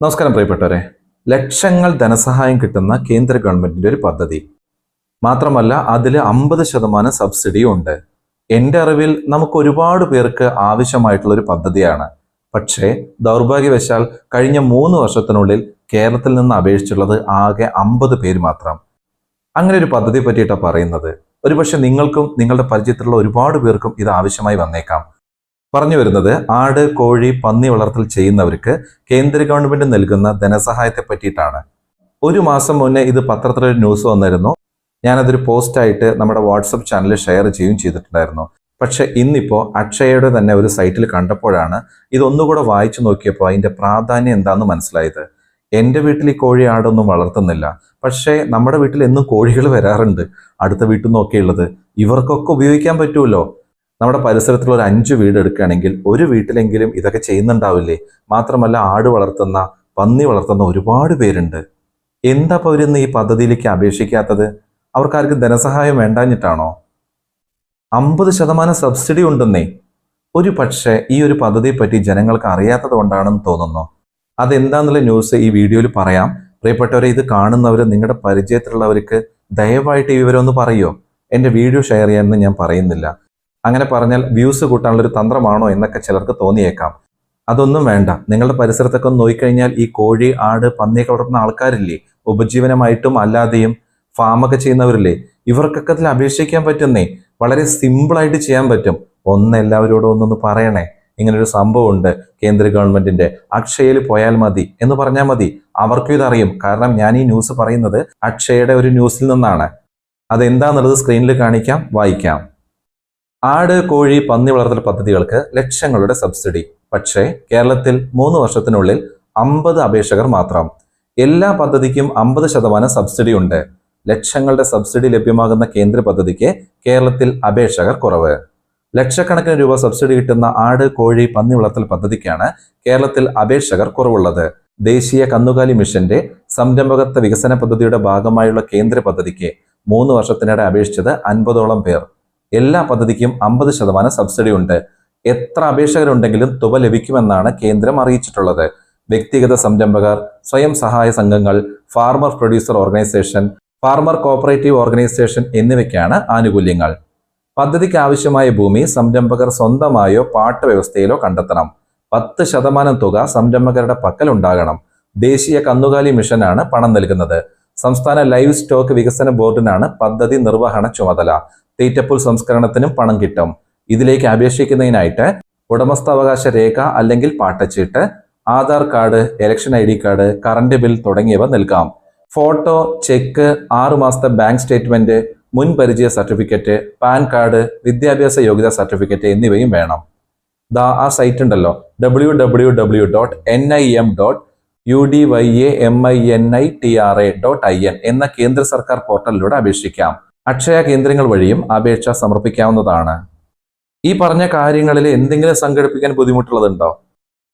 നമസ്കാരം പ്രിയപ്പെട്ടവരെ. ലക്ഷങ്ങൾ ധനസഹായം കിട്ടുന്ന കേന്ദ്ര ഗവൺമെന്റിന്റെ ഒരു പദ്ധതി. മാത്രമല്ല അതിൽ അമ്പത് ശതമാനം സബ്സിഡിയും ഉണ്ട്. എന്റെ അറിവിൽ നമുക്ക് ഒരുപാട് പേർക്ക് ആവശ്യമായിട്ടുള്ള ഒരു പദ്ധതിയാണ്. പക്ഷേ ദൗർഭാഗ്യവശാൽ കഴിഞ്ഞ മൂന്ന് വർഷത്തിനുള്ളിൽ കേരളത്തിൽ നിന്ന് അപേക്ഷിച്ചുള്ളത് ആകെ അമ്പത് പേര് മാത്രം. അങ്ങനെ ഒരു പദ്ധതിയെ പറ്റിയിട്ടാണ് പറയുന്നത്. ഒരുപക്ഷെ നിങ്ങൾക്കും നിങ്ങളുടെ പരിചയത്തിലുള്ള ഒരുപാട് പേർക്കും ഇത് ആവശ്യമായി വന്നേക്കാം. പറഞ്ഞു വരുന്നത് ആട് കോഴി പന്നി വളർത്തൽ ചെയ്യുന്നവർക്ക് കേന്ദ്ര ഗവൺമെന്റ് നൽകുന്ന ധനസഹായത്തെ പറ്റിയിട്ടാണ്. ഒരു മാസം മുന്നേ ഇത് പത്രത്തിലൊരു ന്യൂസ് വന്നിരുന്നു. ഞാനതൊരു പോസ്റ്റായിട്ട് നമ്മുടെ വാട്സപ്പ് ചാനലിൽ ഷെയർ ചെയ്യുകയും ചെയ്തിട്ടുണ്ടായിരുന്നു. പക്ഷെ ഇന്നിപ്പോൾ അക്ഷയയുടെ തന്നെ ഒരു സൈറ്റിൽ കണ്ടപ്പോഴാണ് ഇതൊന്നുകൂടെ വായിച്ചു നോക്കിയപ്പോൾ അതിന്റെ പ്രാധാന്യം എന്താണെന്ന് മനസ്സിലായത്. എന്റെ വീട്ടിൽ ഈ കോഴി ആടൊന്നും വളർത്തുന്നില്ല. പക്ഷേ നമ്മുടെ വീട്ടിൽ എന്നും കോഴികൾ വരാറുണ്ട്. അടുത്ത വീട്ടിൽ നിന്നൊക്കെയുള്ളത്. ഇവർക്കൊക്കെ ഉപയോഗിക്കാൻ പറ്റുമല്ലോ. നമ്മുടെ പരിസരത്തുള്ള ഒരു അഞ്ച് വീട് എടുക്കുകയാണെങ്കിൽ ഒരു വീട്ടിലെങ്കിലും ഇതൊക്കെ ചെയ്യുന്നുണ്ടാവില്ലേ? മാത്രമല്ല ആട് വളർത്തുന്ന പന്നി വളർത്തുന്ന ഒരുപാട് പേരുണ്ട്. എന്താ അപ്പോൾ അവരിന്ന് ഈ പദ്ധതിയിലേക്ക് അപേക്ഷിക്കാത്തത്? അവർക്കാർക്ക് ധനസഹായം വേണ്ടാഞ്ഞിട്ടാണോ? അമ്പത് ശതമാനം സബ്സിഡി ഉണ്ടെന്നേ. ഒരു പക്ഷേ ഈ ഒരു പദ്ധതിയെ പറ്റി ജനങ്ങൾക്ക് അറിയാത്തത് കൊണ്ടാണെന്ന് തോന്നുന്നു. അതെന്താന്നുള്ള ന്യൂസ് ഈ വീഡിയോയിൽ പറയാം. പ്രിയപ്പെട്ടവരെ ഇത് കാണുന്നവർ നിങ്ങളുടെ പരിചയത്തിലുള്ളവർക്ക് ദയവായിട്ട് ഈ വിവരം ഒന്ന് പറയോ? എന്റെ വീഡിയോ ഷെയർ ചെയ്യാമെന്ന് ഞാൻ പറയുന്നില്ല. അങ്ങനെ പറഞ്ഞാൽ വ്യൂസ് കൂട്ടാനുള്ള ഒരു തന്ത്രമാണോ എന്നൊക്കെ ചിലർക്ക് തോന്നിയേക്കാം. അതൊന്നും വേണ്ട. നിങ്ങളുടെ പരിസരത്തൊക്കെ ഒന്ന് നോക്കിക്കഴിഞ്ഞാൽ ഈ കോഴി ആട് പന്നിയൊക്കെ വളർത്തുന്ന ആൾക്കാരില്ലേ? ഉപജീവനമായിട്ടും അല്ലാതെയും ഫാമൊക്കെ ചെയ്യുന്നവരില്ലേ? ഇവർക്കൊക്കെ അതിൽ അപേക്ഷിക്കാൻ പറ്റുന്നേ. വളരെ സിമ്പിളായിട്ട് ചെയ്യാൻ പറ്റും. ഒന്ന് എല്ലാവരോടും ഒന്നൊന്ന് പറയണേ. ഇങ്ങനൊരു ഒരു സംഭവം ഉണ്ട് കേന്ദ്ര ഗവൺമെന്റിന്റെ അക്ഷയയിൽ പോയാൽ മതി എന്ന് പറഞ്ഞാൽ മതി. അവർക്കും ഇതറിയും. കാരണം ഞാൻ ഈ ന്യൂസ് പറയുന്നത് അക്ഷയയുടെ ഒരു ന്യൂസിൽ നിന്നാണ്. അതെന്താന്നുള്ളത് സ്ക്രീനിൽ കാണിക്കാം വായിക്കാം. ആട് കോഴി പന്നി വളർത്തൽ പദ്ധതികൾക്ക് ലക്ഷങ്ങളുടെ സബ്സിഡി. പക്ഷേ കേരളത്തിൽ മൂന്ന് വർഷത്തിനുള്ളിൽ അമ്പത് അപേക്ഷകർ മാത്രം. എല്ലാ പദ്ധതിക്കും അമ്പത് ശതമാനം സബ്സിഡി ഉണ്ട്. ലക്ഷങ്ങളുടെ സബ്സിഡി ലഭ്യമാകുന്ന കേന്ദ്ര പദ്ധതിക്ക് കേരളത്തിൽ അപേക്ഷകർ കുറവ്. ലക്ഷക്കണക്കിന് രൂപ സബ്സിഡി കിട്ടുന്ന ആട് കോഴി പന്നി വളർത്തൽ പദ്ധതിക്കാണ് കേരളത്തിൽ അപേക്ഷകർ കുറവുള്ളത്. ദേശീയ കന്നുകാലി മിഷന്റെ സംരംഭകത്വ വികസന പദ്ധതിയുടെ ഭാഗമായുള്ള കേന്ദ്ര പദ്ധതിക്ക് മൂന്ന് വർഷത്തിനിടെ അപേക്ഷിച്ചത് അൻപതോളം പേർ. എല്ലാ പദ്ധതിക്കും അമ്പത് ശതമാനം സബ്സിഡി ഉണ്ട്. എത്ര അപേക്ഷകരുണ്ടെങ്കിലും തുക ലഭിക്കുമെന്നാണ് കേന്ദ്രം അറിയിച്ചിട്ടുള്ളത്. വ്യക്തിഗത സംരംഭകർ സ്വയം സഹായ സംഘങ്ങൾ farmer producer organisation farmer cooperative organisation എന്നിവയ്ക്കാണ് ആനുകൂല്യങ്ങൾ. പദ്ധതിക്ക് ആവശ്യമായ ഭൂമി സംരംഭകർ സ്വന്തമായോ പാട്ട വ്യവസ്ഥയിലോ കണ്ടെത്തണം. പത്ത് ശതമാനം തുക സംരംഭകരുടെ പക്കൽ ഉണ്ടാകണം. ദേശീയ കന്നുകാലി മിഷനാണ് പണം നൽകുന്നത്. സംസ്ഥാന ലൈവ് സ്റ്റോക്ക് വികസന ബോർഡിനാണ് പദ്ധതി നിർവഹണ ചുമതല. തീറ്റപ്പുൽ സംസ്കരണത്തിനും പണം കിട്ടും. ഇതിലേക്ക് അപേക്ഷിക്കുന്നതിനായിട്ട് ഉടമസ്ഥാവകാശ രേഖ അല്ലെങ്കിൽ പാട്ടച്ചീട്ട് Aadhaar card election I D card current bill തുടങ്ങിയവ നൽകാം. ഫോട്ടോ ചെക്ക് ആറുമാസത്തെ ബാങ്ക് സ്റ്റേറ്റ്മെന്റ് മുൻ പരിചയ സർട്ടിഫിക്കറ്റ് പാൻ കാർഡ് വിദ്യാഭ്യാസ യോഗ്യതാ സർട്ടിഫിക്കറ്റ് എന്നിവയും വേണം. ദാ ആ സൈറ്റ് ഉണ്ടല്ലോ. W W W dot N I M dot U D Y A M I N I T R A dot I N എന്ന കേന്ദ്ര സർക്കാർ പോർട്ടലിലൂടെ അപേക്ഷിക്കാം. അക്ഷയ കേന്ദ്രങ്ങൾ വഴിയും അപേക്ഷ സമർപ്പിക്കാവുന്നതാണ്. ഈ പറഞ്ഞ കാര്യങ്ങളിൽ എന്തെങ്കിലും സംഘടിപ്പിക്കാൻ ബുദ്ധിമുട്ടുള്ളതുണ്ടോ?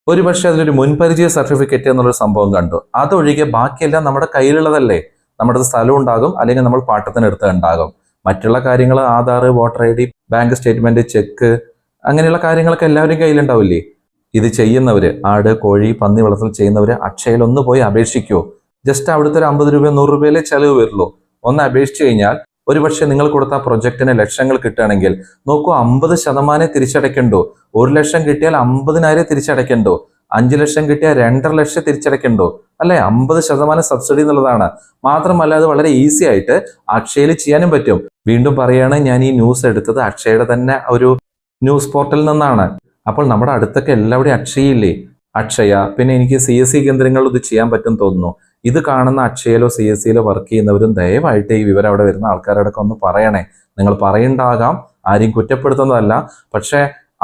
ഒരുപക്ഷെ അതിലൊരു മുൻപരിചയ സർട്ടിഫിക്കറ്റ് എന്നുള്ളൊരു സംഭവം കണ്ടു. അതൊഴികെ ബാക്കിയെല്ലാം നമ്മുടെ കയ്യിലുള്ളതല്ലേ? നമ്മുടെ സ്ഥലം ഉണ്ടാകും അല്ലെങ്കിൽ നമ്മൾ പാട്ടത്തിന് എടുത്ത് ഉണ്ടാകും. മറ്റുള്ള കാര്യങ്ങൾ Aadhaar voter I D bank statement check അങ്ങനെയുള്ള കാര്യങ്ങളൊക്കെ എല്ലാവരും കയ്യിലുണ്ടാവില്ലേ? ഇത് ചെയ്യുന്നവര് ആട് കോഴി പന്നി വളർത്തൽ ചെയ്യുന്നവര് അക്ഷയയിൽ ഒന്ന് പോയി അപേക്ഷിക്കുമോ ജസ്റ്റ് അവിടുത്തെ ഒരു അമ്പത് രൂപ നൂറ് രൂപയിലെ ചെലവ് വരുള്ളൂ. ഒന്ന് അപേക്ഷിച്ചു കഴിഞ്ഞാൽ ഒരുപക്ഷെ നിങ്ങൾ കൊടുത്ത പ്രൊജക്ടിന് ലക്ഷങ്ങൾ കിട്ടുകയാണെങ്കിൽ നോക്കൂ അമ്പത് ശതമാനം തിരിച്ചടയ്ക്കണ്ടോ? ഒരു ലക്ഷം കിട്ടിയാൽ അമ്പതിനായിരം തിരിച്ചടയ്ക്കണ്ടോ? അഞ്ചു ലക്ഷം കിട്ടിയാൽ രണ്ടര ലക്ഷം തിരിച്ചടയ്ക്കണ്ടോ? അല്ലെ? അമ്പത് ശതമാനം സബ്സിഡി എന്നുള്ളതാണ്. മാത്രമല്ല അത് വളരെ ഈസി ആയിട്ട് അക്ഷയയിൽ ചെയ്യാനും പറ്റും. വീണ്ടും പറയാണ് ഞാൻ ഈ ന്യൂസ് എടുത്തത് അക്ഷയയുടെ തന്നെ ഒരു ന്യൂസ് പോർട്ടലിൽ നിന്നാണ്. അപ്പോൾ നമ്മുടെ അടുത്തൊക്കെ എല്ലാവിടെയും അക്ഷയയില്ലേ അക്ഷയ പിന്നെ എനിക്ക് സി എസ് സി കേന്ദ്രങ്ങളിൽ ഇത് ചെയ്യാൻ പറ്റും തോന്നുന്നു. ഇത് കാണുന്ന അക്ഷയയിലോ സി എസ് സിയിലോ വർക്ക് ചെയ്യുന്നവരും ദയവായിട്ട് ഈ വിവരം അവിടെ വരുന്ന ആൾക്കാരോടൊക്കെ ഒന്ന് പറയണേ. നിങ്ങൾ പറയണ്ടാകാം ആരെയും കുറ്റപ്പെടുത്തുന്നതല്ല. പക്ഷേ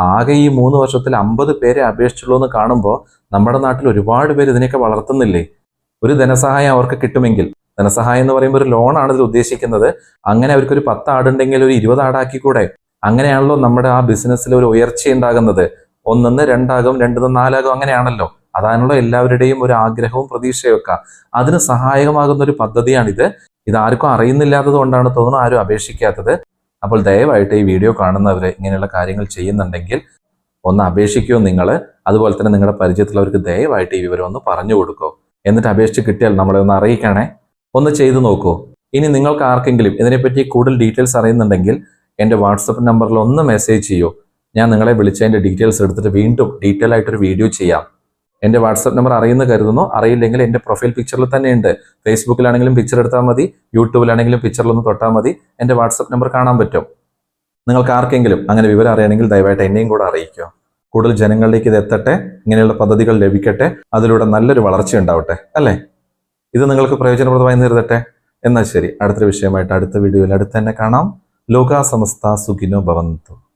ആകെ ഈ മൂന്ന് വർഷത്തിൽ അമ്പത് പേരെ അപേക്ഷിച്ചുള്ളൂ എന്ന് കാണുമ്പോൾ നമ്മുടെ നാട്ടിൽ ഒരുപാട് പേര് ഇതിനെയൊക്കെ വളർത്തുന്നില്ലേ? ഒരു ധനസഹായം അവർക്ക് കിട്ടുമെങ്കിൽ. ധനസഹായം എന്ന് പറയുമ്പോൾ ഒരു ലോണാണ് ഇതിൽ ഉദ്ദേശിക്കുന്നത്. അങ്ങനെ അവർക്ക് ഒരു പത്ത് ആടുണ്ടെങ്കിൽ ഒരു ഇരുപത് ആടാക്കി കൂടെ അങ്ങനെയാണല്ലോ നമ്മുടെ ആ ബിസിനസ്സിൽ ഒരു ഉയർച്ച ഉണ്ടാകുന്നത് ഒന്നിന്ന് രണ്ടാകും രണ്ടിന്ന് നാലാകും അങ്ങനെയാണല്ലോ. അതാണല്ലോ എല്ലാവരുടെയും ഒരു ആഗ്രഹവും പ്രതീക്ഷയും ഒക്കെ. അതിന് സഹായകമാകുന്ന ഒരു പദ്ധതിയാണിത്. ഇത് ആർക്കും അറിയുന്നില്ലാത്തത് കൊണ്ടാണ് തോന്നുന്നു ആരും അപേക്ഷിക്കാത്തത്. അപ്പോൾ ദയവായിട്ട് ഈ വീഡിയോ കാണുന്നവർ ഇങ്ങനെയുള്ള കാര്യങ്ങൾ ചെയ്യുന്നുണ്ടെങ്കിൽ ഒന്ന് അപേക്ഷിക്കുമോ നിങ്ങൾ അതുപോലെ തന്നെ നിങ്ങളുടെ പരിചയത്തിലുള്ളവർക്ക് ദയവായിട്ട് ഈ വിവരം ഒന്ന് പറഞ്ഞു കൊടുക്കൂ. എന്നിട്ട് അപേക്ഷിച്ച് കിട്ടിയാൽ നമ്മളെ ഒന്ന് അറിയിക്കണേ. ഒന്ന് ചെയ്തു നോക്കൂ. ഇനി നിങ്ങൾക്ക് ആർക്കെങ്കിലും ഇതിനെപ്പറ്റി കൂടുതൽ ഡീറ്റെയിൽസ് അറിയുന്നുണ്ടെങ്കിൽ എന്റെ വാട്സപ്പ് നമ്പറിൽ ഒന്ന് മെസ്സേജ് ചെയ്യൂ. ഞാൻ നിങ്ങളെ വിളിച്ചതിന്റെ ഡീറ്റെയിൽസ് എടുത്തിട്ട് വീണ്ടും ഡീറ്റെയിൽ ആയിട്ടൊരു വീഡിയോ ചെയ്യാം. എന്റെ വാട്സപ്പ് നമ്പർ അറിയുന്ന കരുതുന്നു. അറിയില്ലെങ്കിൽ എന്റെ പ്രൊഫൈൽ പിക്ചറിൽ തന്നെ ഉണ്ട് ഫേസ്ബുക്കിലാണെങ്കിലും പിക്ചർ എടുത്താൽ മതി. യൂട്യൂബിലാണെങ്കിലും പിക്ചറിലൊന്ന് തൊട്ടാൽ മതി. എന്റെ വാട്സപ്പ് നമ്പർ കാണാൻ പറ്റും. നിങ്ങൾക്ക് ആർക്കെങ്കിലും അങ്ങനെ വിവരം അറിയണമെങ്കിൽ ദയവായിട്ട് എന്നെയും കൂടെ അറിയിക്കുക. കൂടുതൽ ജനങ്ങളിലേക്ക് ഇത് എത്തട്ടെ. ഇങ്ങനെയുള്ള പദ്ധതികൾ ലഭിക്കട്ടെ. അതിലൂടെ നല്ലൊരു വളർച്ച ഉണ്ടാവട്ടെ. അല്ലേ? ഇത് നിങ്ങൾക്ക് പ്രയോജനപ്രദമായി നിർത്തട്ടെ എന്നാൽ ശരി. അടുത്തൊരു വിഷയമായിട്ട് അടുത്ത വീഡിയോയിൽ അടുത്ത് തന്നെ കാണാം. ലോകാ സമസ്ത സുഖിനോ ഭവന്തു.